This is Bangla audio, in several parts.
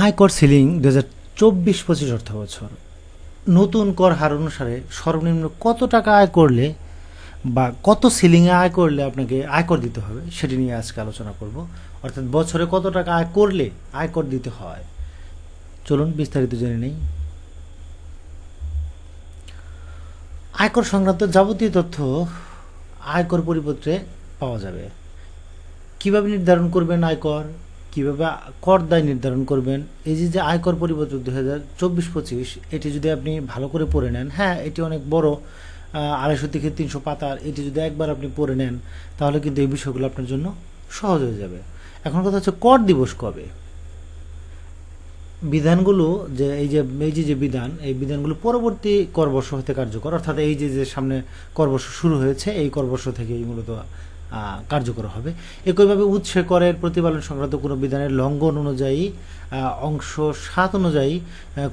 আয়কর সিলিং দু হাজার চব্বিশ পঁচিশ অর্থ বছর নতুন কর হার অনুসারে সর্বনিম্ন কত টাকা আয় করলে বা কত সিলিংয়ে আয় করলে আপনাকে আয়কর দিতে হবে সেটি নিয়ে আজকে আলোচনা করব। অর্থাৎ বছরে কত টাকা আয় করলে আয়কর দিতে হয়? চলুন বিস্তারিত জেনে নেই। আয়কর সংক্রান্ত যাবতীয় তথ্য আয়কর পরিপত্রে পাওয়া যাবে। কীভাবে নির্ধারণ করবেন আয়কর? কীভাবে কর দায় নির্ধারণ করবেন? এই যে যে আয়কর পরিপত্র দু হাজার চব্বিশ পঁচিশ এটি যদি আপনি ভালো করে পড়ে নেন হ্যাঁ এটি অনেক বড় আড়াইশো থেকে তিনশো পাতার, এটি যদি একবার আপনি পড়ে নেন, তাহলে কিন্তু এই বিষয়গুলো আপনার জন্য সহজ হয়ে যাবে। এখন কথা হচ্ছে কর দিবস কবে? বিধানগুলো যে, এই যে এই যে যে বিধান, এই বিধানগুলো পরবর্তী করবর্ষ হতে কার্যকর। অর্থাৎ এই যে যে সামনে করবর্ষ শুরু হয়েছে, এই করবর্ষ থেকেই মূলত কার্যকর হবে। একইভাবে উৎসে করের প্রতিপালন সংক্রান্ত কোনো বিধানের লঙ্ঘন অনুযায়ী অংশ সাত অনুযায়ী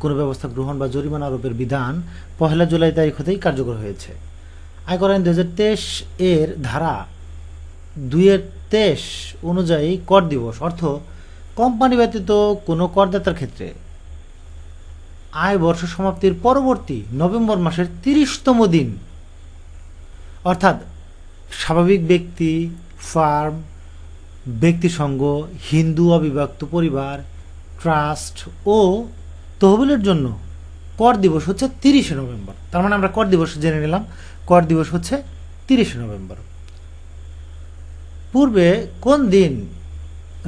কোনো ব্যবস্থা গ্রহণ বা জরিমানা আরোপের বিধান পহেলা জুলাই তারিখ হতেই কার্যকর হয়েছে। আয়কর আইন দু হাজার তেইশ এর ধারা দুইয়ের তেইশ অনুযায়ী কর দিবস, অর্থ কোম্পানি ব্যতীত কোনো করদাতার ক্ষেত্রে আয় বর্ষ সমাপ্তির পরবর্তী নভেম্বর মাসের তিরিশতম দিন, অর্থাৎ স্বাভাবিক ব্যক্তি, ফার্ম, ব্যক্তিসংঘ, হিন্দু অবিভক্ত পরিবার, ট্রাস্ট ও তহবিলের জন্য কর দিবস হচ্ছে তিরিশে নভেম্বর। তার মানে আমরা কর দিবস জেনে নিলাম, কর দিবস হচ্ছে তিরিশে নভেম্বর। পূর্বে কোন দিন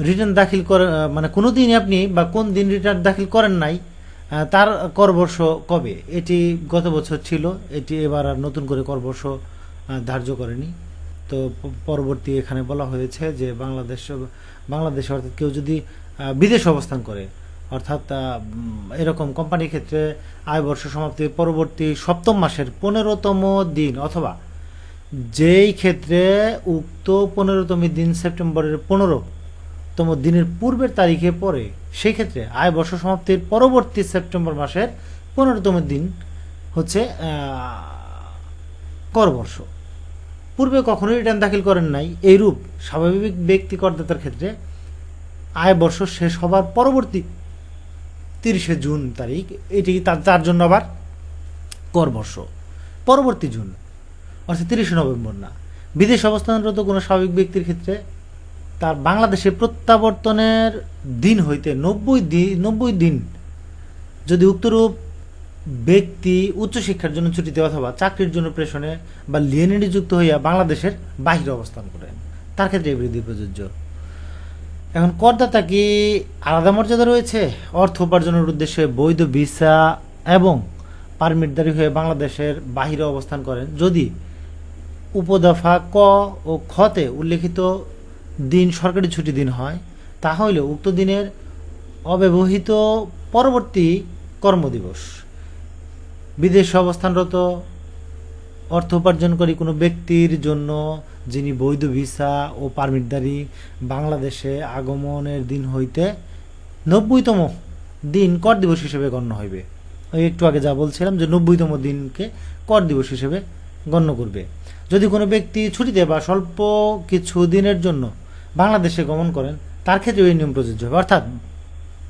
রিটার্ন দাখিল করে মানে কোনো দিনই আপনি বা কোন দিন রিটার্ন দাখিল করেন নাই তার করবর্ষ কবে? এটি গত বছর ছিল, এটি এবার আর নতুন করে করবর্ষ ধার্য করেনি। তো পরবর্তী এখানে বলা হয়েছে যে বাংলাদেশ, বাংলাদেশে অর্থাৎ কেউ যদি বিদেশে অবস্থান করে, অর্থাৎ এরকম কোম্পানির ক্ষেত্রে আয় বর্ষ সমাপ্তির পরবর্তী সপ্তম মাসের পনেরোতম দিন অথবা যেই ক্ষেত্রে উক্ত পনেরোতম দিন সেপ্টেম্বরের পনেরোতম দিনের পূর্বের তারিখে পরে সেই ক্ষেত্রে আয় বর্ষ সমাপ্তির পরবর্তী সেপ্টেম্বর মাসের পনেরোতম দিন হচ্ছে করবর্ষ পূর্বে কখনোই রিটার্ন দাখিল করেন নাই, এইরূপ স্বাভাবিক ব্যক্তি করদাতার ক্ষেত্রে আয় বর্ষ শেষ হবার পরবর্তী তিরিশে জুন তারিখ, এটি তার জন্য আবার করবর্ষ পরবর্তী জুন, অর্থাৎ তিরিশে নভেম্বর না। বিদেশ অবস্থানরত কোনো স্বাভাবিক ব্যক্তির ক্ষেত্রে তার বাংলাদেশে প্রত্যাবর্তনের দিন হইতে নব্বই দিন নব্বই দিন যদি উক্তরূপ ব্যক্তি উচ্চশিক্ষার জন্য ছুটিতে অথবা চাকরির জন্য প্রেষণে বা লিয়েনে নিযুক্ত হইয়া বাংলাদেশের বাহিরে অবস্থান করেন। তার ক্ষেত্রে বৃদ্ধি প্রযোজ্য। এখন করদাতা কি আলাদা মর্যাদা রয়েছে? অর্থ উপার্জনের উদ্দেশ্যে বৈধ ভিসা এবং পারমিটদারি হয়ে বাংলাদেশের বাহিরে অবস্থান করেন যদি উপদফা ক ও খতে উল্লেখিত দিন সরকারি ছুটি দিন হয়, তাহলে উক্ত দিনের অব্যবহৃত পরবর্তী কর্মদিবস। বিদেশে অবস্থানরত অর্থ উপার্জনকারী কোনো ব্যক্তির জন্য যিনি বৈধ ভিসা ও পারমিটদারি বাংলাদেশে আগমনের দিন হইতে নব্বইতম দিন কর দিবস হিসেবে গণ্য হইবে। ওই একটু আগে যা বলছিলাম যে নব্বইতম দিনকে কর দিবস হিসেবে গণ্য করবে। যদি কোনো ব্যক্তি ছুটিতে বা স্বল্প কিছু দিনের জন্য বাংলাদেশে গমন করেন, তার ক্ষেত্রে এই নিয়ম প্রযোজ্য হবে। অর্থাৎ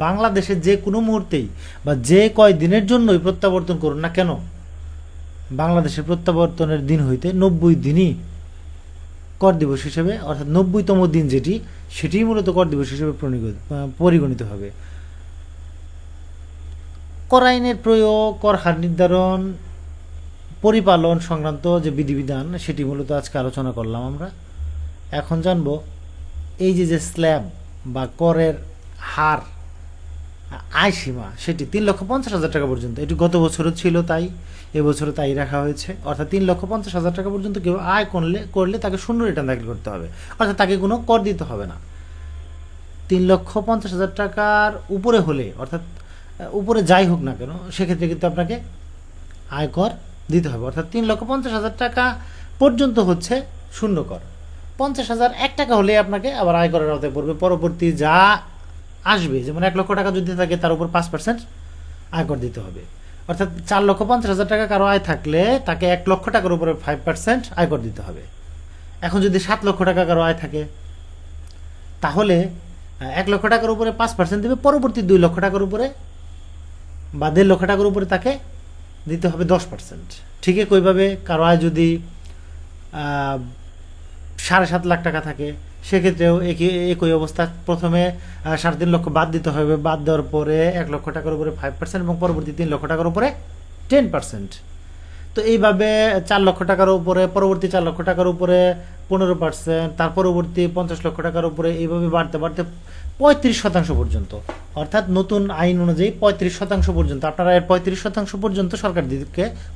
বাংলাদেশে যে কোনো মুহূর্তেই বা যে কয় দিনের জন্যই প্রত্যাবর্তন করুন না কেন বাংলাদেশে প্রত্যাবর্তনের দিন হইতে নব্বই দিনই কর দিবস হিসেবে, অর্থাৎ নব্বইতম দিন যেটি, সেটিই মূলত কর দিবস হিসেবে পরিগণিত হবে। কর আইনের প্রয়োগ, কর হার নির্ধারণ, পরিপালন সংক্রান্ত যে বিধিবিধান, সেটি মূলত আজকে আলোচনা করলাম আমরা। এখন জানব, এই যে যে স্ল্যাব বা করের হার আয় সীমা সেটি তিন লক্ষ পঞ্চাশ হাজার টাকা পর্যন্ত। এটি গত বছরও ছিল তাই এবছরও তাই রাখা হয়েছে। অর্থাৎ তিন লক্ষ পঞ্চাশ হাজার টাকা পর্যন্ত কেউ আয় করলে করলে তাকে শূন্য রিটার্ন দাখিল করতে হবে। অর্থাৎ তাকে কোনো কর দিতে হবে না। তিন লক্ষ পঞ্চাশ হাজার টাকার উপরে হলে, অর্থাৎ উপরে যাই হোক না কেন, সেক্ষেত্রে কিন্তু আপনাকে আয়কর দিতে হবে। অর্থাৎ তিন লক্ষ পঞ্চাশ হাজার টাকা পর্যন্ত হচ্ছে শূন্য কর। পঞ্চাশ হাজার এক টাকা হলে আপনাকে আবার আয়করের আওতায় পড়বে। পরবর্তী যা আসবে, যেমন এক লক্ষ টাকা যদি থাকে, তার উপর পাঁচ পার্সেন্ট আয়কর দিতে হবে। অর্থাৎ চার লক্ষ পঞ্চাশ হাজার টাকা কারও আয় থাকলে তাকে এক লক্ষ টাকার উপরে ফাইভ পার্সেন্ট আয়কর দিতে হবে। এখন যদি সাত লক্ষ টাকা কারও আয় থাকে, তাহলে এক লক্ষ টাকার উপরে পাঁচ পার্সেন্ট দেবে, পরবর্তী দুই লক্ষ টাকার উপরে বা দেড় লক্ষ টাকার উপরে তাকে দিতে হবে দশ পার্সেন্ট ঠিক একইভাবে কারও আয় যদি সাড়ে সাত লাখ টাকা থাকে সেক্ষেত্রেও একই একই অবস্থা। প্রথমে সাড়ে তিন লক্ষ বাদ দিতে হবে। বাদ দেওয়ার পরে এক লক্ষ টাকার উপরে ফাইভ পার্সেন্ট এবং পরবর্তী তিন লক্ষ টাকার উপরে টেন পার্সেন্ট তো এইভাবে চার লক্ষ টাকার উপরে, পরবর্তী চার লক্ষ টাকার উপরে পনেরো পার্সেন্ট তার পরবর্তী পঞ্চাশ লক্ষ টাকার উপরে এইভাবে বাড়তে বাড়তে পঁয়ত্রিশ শতাংশ পর্যন্ত। অর্থাৎ নতুন আইন অনুযায়ী পঁয়ত্রিশ শতাংশ পর্যন্ত, আপনার আয়ের পঁয়ত্রিশ শতাংশ পর্যন্ত সরকার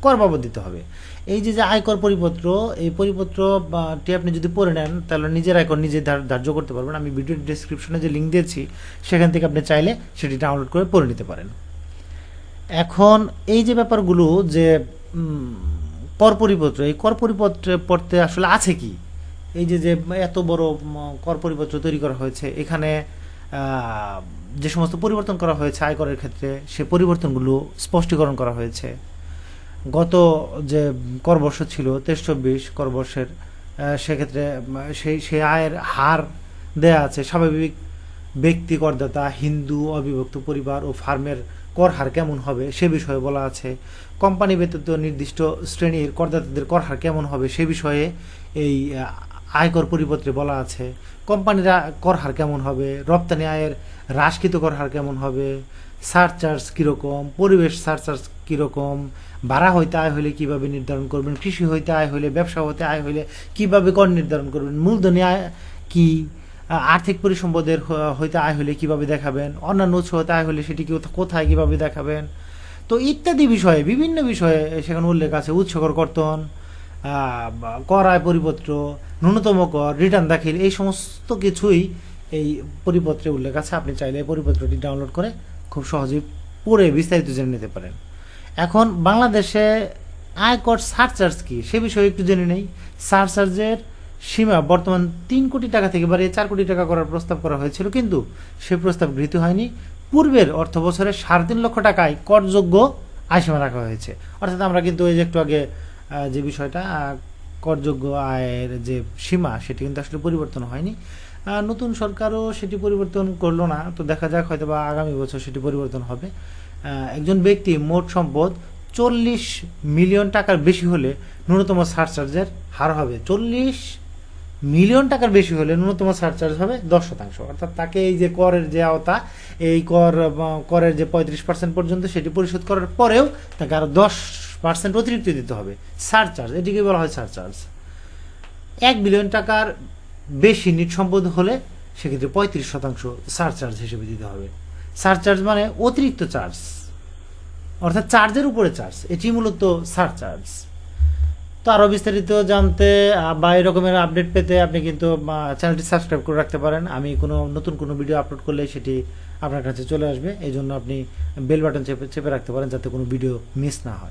কর বাবদ দিতে হবে। এই যে যে আয়কর পরিপত্র, এই পরিপত্রটি আপনি যদি পড়ে নেন, তাহলে নিজের আয়কর নিজে ধার- ধার্য করতে পারবেন। আমি ভিডিও ডিসক্রিপশনে যে লিঙ্ক দিয়েছি, সেখান থেকে আপনি চাইলে সেটি ডাউনলোড করে পড়ে নিতে পারেন। এখন, এই যে ব্যাপারগুলো যে কর পরিপত্র, এই কর পরিপত্রে পড়তে আসলে আছে কি? এই যে যে এত বড় কর পরিপত্র তৈরি করা হয়েছে, এখানে যে সমস্ত পরিবর্তন করা হয়েছে আয়করের ক্ষেত্রে, সে পরিবর্তনগুলো স্পষ্টীকরণ করা হয়েছে। গত যে করবর্ষ ছিল, তেইশ চব্বিশ করবর্ষের সেক্ষেত্রে সেই সেই আয়ের হার দেয়া আছে। স্বাভাবিক ব্যক্তি করদাতা, হিন্দু, অবিভক্ত পরিবার ও ফার্মের কর হার কেমন হবে সে বিষয়ে বলা আছে। কোম্পানি ব্যতীত নির্দিষ্ট শ্রেণির করদাতাদের কর হার কেমন হবে সে বিষয়ে এই আয়কর পরিপত্রে বলা আছে, কোম্পানির কর হার কেমন হবে, রপ্তানি আয়ের হ্রাসকৃত কর হার কেমন হবে সারচার্জ কীরকম, পরিবেশ সারচার্জ কীরকম, ভাড়া হইতে আয় হলে কীভাবে নির্ধারণ করবেন, কৃষি হইতে আয় হলে ব্যবসা হতে আয় হলে কীভাবে কর নির্ধারণ করবেন, মূলধনী আয় কি আর্থিক পরিসম্পদের হইতে আয় হলে কীভাবে দেখাবেন, অন্যান্য উৎস হতে আয় হলে সেটি কি কোথায় কীভাবে দেখাবেন। তো ইত্যাদি বিষয়ে, বিভিন্ন বিষয়ে সেখানে উল্লেখ আছে উৎসকর কর্তন কর আয় পরিপত্র ন্যূনতম কর রিটার্ন দাখিল, এই সমস্ত কিছুই এই পরিপত্রে উল্লেখ আছে। আপনি চাইলে এই পরিপত্রটি ডাউনলোড করে খুব সহজেই পড়ে বিস্তারিত জেনে নিতে পারেন। এখন বাংলাদেশে আয়কর সারচার্জ কি? সে বিষয়ে একটু জেনে নেই। সারচার্জের সীমা বর্তমান তিন কোটি টাকা থেকে বাড়িয়ে চার কোটি টাকা করার প্রস্তাব করা হয়েছিল, কিন্তু সে প্রস্তাব গৃহীত হয়নি। পূর্বের অর্থ বছরে সাড়ে তিন লক্ষ টাকায় করযোগ্য আয়সীমা রাখা হয়েছে। অর্থাৎ আমরা কিন্তু ওই যে একটু আগে যে বিষয়টা করযোগ্য আয়ের যে সীমা, সেটি কিন্তু আসলে পরিবর্তন হয়নি। নতুন সরকারও সেটি পরিবর্তন করল না, তো দেখা যাক হয়তো বা আগামী বছর সেটি পরিবর্তন হবে। একজন ব্যক্তি মোট সম্পদ চল্লিশ মিলিয়ন টাকার বেশি হলে ন্যূনতম সারচার্জের হার হবে। চল্লিশ মিলিয়ন টাকার বেশি হলে ন্যূনতম সারচার্জ হবে দশ শতাংশ। অর্থাৎ তাকে এই যে করের যে আওতা, এই কর করের যে পঁয়ত্রিশ পার্সেন্ট পর্যন্ত সেটি পরিশোধ করার পরেও তাকে আরও দশ পার্সেন্ট অতিরিক্ত দিতে হবে। সারচার্জ এটিকে বলা হয় সারচার্জ এক বিলিয়ন টাকার বেশি নিট সম্পদ হলে সেক্ষেত্রে পঁয়ত্রিশ শতাংশ সারচার্জ হিসেবে দিতে হবে। সারচার্জ মানে অতিরিক্ত চার্জ অর্থাৎ চার্জের উপরে চার্জ এটি মূলত সারচার্জ তো আরও বিস্তারিত জানতে বা এরকমের আপডেট পেতে আপনি কিন্তু চ্যানেলটি সাবস্ক্রাইব করে রাখতে পারেন। আমি কোনো নতুন কোনো ভিডিও আপলোড করলে সেটি আপনার কাছে চলে আসবে। এই জন্য আপনি বেল বাটন চেপে চেপে রাখতে পারেন যাতে কোনো ভিডিও মিস না হয়।